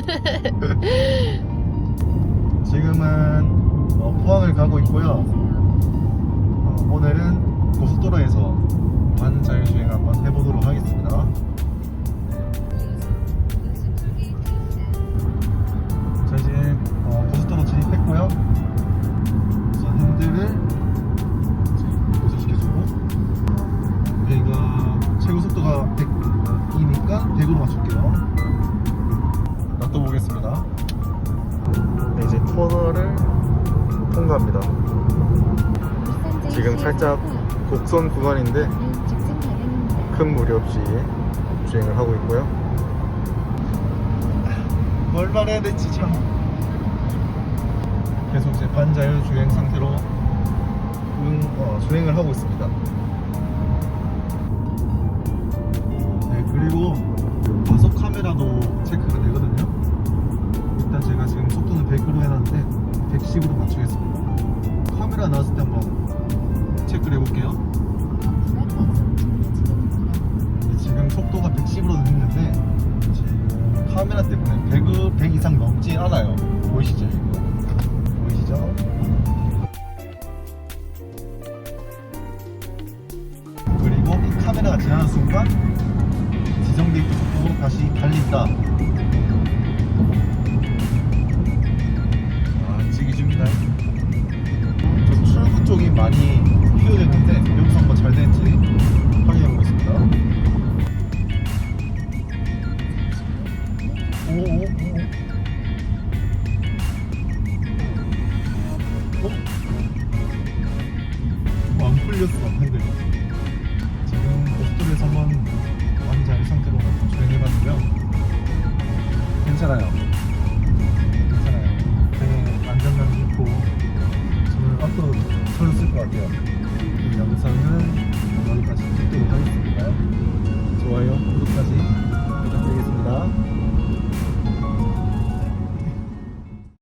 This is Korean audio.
지금은 어, 포항을 가고 있고요. 어, 오늘은 고속도로에서 반자율주행 한번 해보도록 하겠습니다. 자 이제 어, 고속도로 진입했고요. 우선 핸들을 고정시켜주고 저희가 최고 속도가 100이니까 100으로 맞출게요. 터널을 통과합니다. 지금 살짝 곡선 구간인데 큰 무리 없이 주행을 하고 있고요. 뭘 말해야 될지 참. 계속 이제 반자율 주행 상태로 응, 어, 주행을 하고 있습니다. 60으로 맞추겠습니다. 카메라 나왔을 때 한번 체크를 해볼게요. 네, 지금 속도가 110으로 됐는데 지금 카메라 때문에 100, 100 이상 넘지 않아요. 보이시죠? 보이시죠? 그리고 카메라가 지나는 순간 지정돼 있던 속도로 다시 달린다. 풀렸어, 핸들이. 지금 고속도로에서 한번 완전 상태로 주행해봤고요. 괜찮아요. 괜찮아요. 되게 안정감 있고 저는 앞으로 저를 쓸것 같아요. 이 영상은